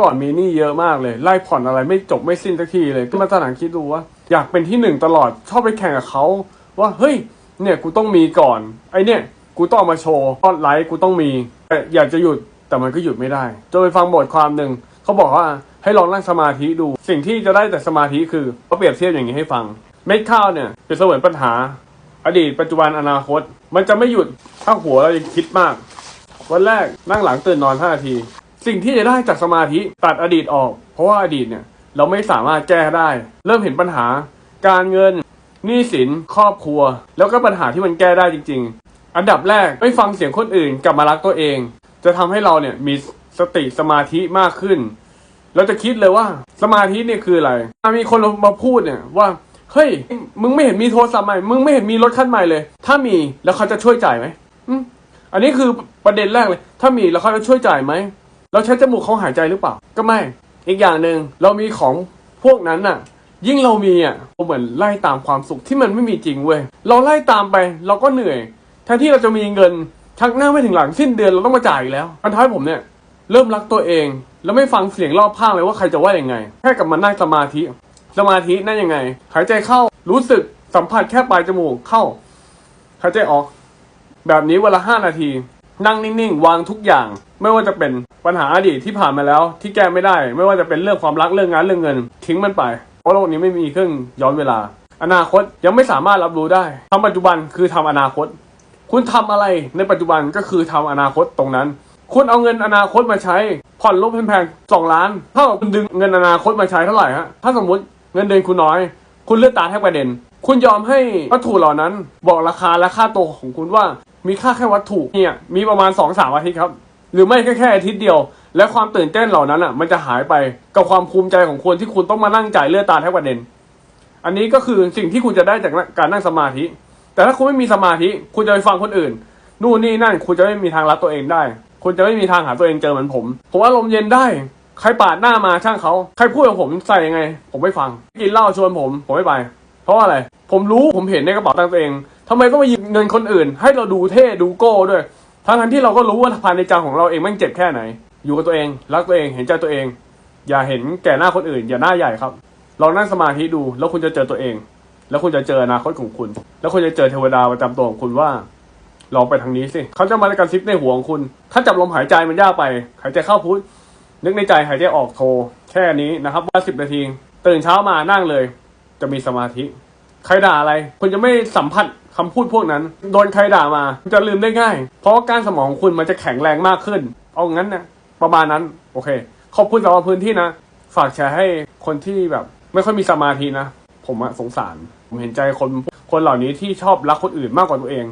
ก่อนมีหนี้เยอะมากเลยไล่ผ่อนอะไรไม่จบไม่สิ้นสักทีเลยก็มาตระหนักคิดดูว่า อยากเป็นที่หนึ่งตลอดชอบไปแข่งกับเขาว่าเฮ้ยเนี่ยกูต้องมีก่อน ไอเนี่ยกูต้องมาโชว์ออนไลน์กูต้องมีแต่อยากจะหยุดแต่มันก็หยุดไม่ได้จนไปฟังบทความหนึ่งเขาบอกว่าให้ลองนั่งสมาธิดู สิ่งที่จะได้แต่สมาธิคือเขาเปรียบเทียบอย่างนี้ให้ฟัง เม็ดข้าวเนี่ยเป็นเสมือนปัญหา อดีตปัจจุบันอนาคต มันจะไม่หยุดถ้าหัวเรายังคิดมาก วันแรกนั่งหลังตื่นนอน5นาที สิ่งที่จะได้จากสมาธิตัดอดีตออก เพราะว่าอดีตเนี่ยเราไม่สามารถแก้ได้ เริ่มเห็นปัญหา การเงินหนี้สินครอบครัว แล้วก็ปัญหาที่มันแก้ได้จริง ๆ อันดับแรกไม่ฟังเสียงคนอื่นกลับมารักตัวเอง จะทำให้เราเนี่ยมีสติสมาธิมากขึ้น เราจะคิดเลยว่าสมาธิเนี่ยคืออะไรถ้ามีคนมาพูดเนี่ยว่าเฮ้ยมึงไม่เห็นมีโทรศัพท์ใหม่ มึงไม่เห็นมีรถคันใหม่เลย ถ้ามีแล้วเขาจะช่วยจ่ายไหมอันนี้คือประเด็นแรกเลย ถ้ามีแล้วเขาจะช่วยจ่ายไหม เราใช้จมูกเขาหายใจหรือเปล่า ก็ไม่ อีกอย่างหนึ่งเรามีของพวกนั้นน่ะ ยิ่งเรามีอะเหมือนไล่ตามความสุขที่มันไม่มีจริงเว้ย เราไล่ตามไปเราก็เหนื่อยแทนที่เราจะมีเงินชักหน้าไม่ถึงหลังสิ้นเดือนเราต้องมาจ่ายอีกแล้วมันท้ายผมเนี่ยเริ่มรักตัวเอง แล้วไม่ฟังเสียงรอบข้างเลยว่าใครจะว่ายังไง แค่กลับมานั่งสมาธิ สมาธินั่นยังไง หายใจเข้ารู้สึกสัมผัสแค่ปลายจมูกเข้า หายใจออก แบบนี้เวละห้านาที นั่งนิ่งๆ วางทุกอย่าง ไม่ว่าจะเป็นปัญหาอดีตที่ผ่านมาแล้ว ที่แก้ไม่ได้ ไม่ว่าจะเป็นเรื่องความรักเรื่องงานเรื่องเงิน ทิ้งมันไปเพราะโลกนี้ไม่มีเครื่องย้อนเวลา อนาคตยังไม่สามารถรับรู้ได้ทำปัจจุบันคือทำอนาคต คุณทำอะไรในปัจจุบันก็คือทำอนาคตตรงนั้น คุณเอาเงินอนาคตมาใช้ ผ่อนรถแพงๆสองล้านเท่ากับคุณดึงเงินอนาคตมาใช้เท่าไหร่ฮะถ้าสมมติเงินเดือนคุณน้อย คุณเลือดตาแทบกระเด็นคุณยอมให้วัตถุเหล่านั้น บอกราคาและค่าตัวของคุณว่า มีค่าแค่วัตถุเนี่ยมีประมาณ2อสามอาทิตย์ครับ หรือไม่แค่แค่อาทิตย์เดียว และความตื่นเต้นเหล่านั้นอะ มันจะหายไปกับความภูมิใจของคนที่คุณต้องมานั่งจ่ายเลือดตาแทบกระเด็น อันนี้ก็คือสิ่งที่คุณจะได้จากการนั่งสมาธิ แต่ถ้าคุณไม่มีสมาธิ คุณจะไปฟังคนอื่น นู่นนี่นั่น คุณจะไม่มีทางรักตัวเองได้ คุณจะไม่มีทางหาตัวเองเจอเหมือนผม ผมอารมณ์เย็นได้ใครปาดหน้ามาช่างเขาใครพูดกับผมใส่ยังไง ผมไม่ฟังกินเหล้าชวนผม ผมไม่ไป เพราะอะไร ผมรู้ผมเห็นในกระเป๋าตังค์ตัวเอง ทำไมต้องมายิบเงินคนอื่น ให้เราดูเท่ดูโก้ด้วย ทั้งนั้นที่เราก็รู้ว่าภายในใจของเราเองแม่งเจ็บแค่ไหน อยู่กับตัวเอง รักตัวเองเห็นใจตัวเอง อย่าเห็นแก่หน้าคนอื่น อย่าหน้าใหญ่ครับลองนั่งสมาธิดู แล้วคุณจะเจอตัวเอง แล้วคุณจะเจออนาคตของคุณ แล้วคุณจะเจอเทวดาประจำตัวของคุณว่าลองไปทางนี้สิเขาจะมากระซิบในหัวของคุณ ถ้าจับลมหายใจมันยากไป หายใจเข้าพุทนึกในใจหายใจออกโท แค่นี้นะครับว่าสิบนาที ตื่นเช้ามานั่งเลย จะมีสมาธิ ใครด่าอะไรคุณจะไม่สัมผัสคำพูดพวกนั้น โดนใครด่ามาจะลืมได้ง่าย เพราะการสมองของคุณมันจะแข็งแรงมากขึ้น เอางั้นนะประมาณนั้น โอเค ขอบคุณสำหรับพื้นที่นะ ฝากแชร์ให้คนที่แบบ ไม่ค่อยมีสมาธินะ ผมอะสงสาร ผมเห็นใจคนคนเหล่านี้ที่ชอบรักคนอื่นมากกว่าตัวเอง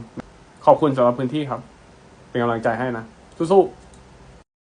ขอบคุณสำหรับพื้นที่ครับ เป็นกำลังใจให้นะสู้ๆ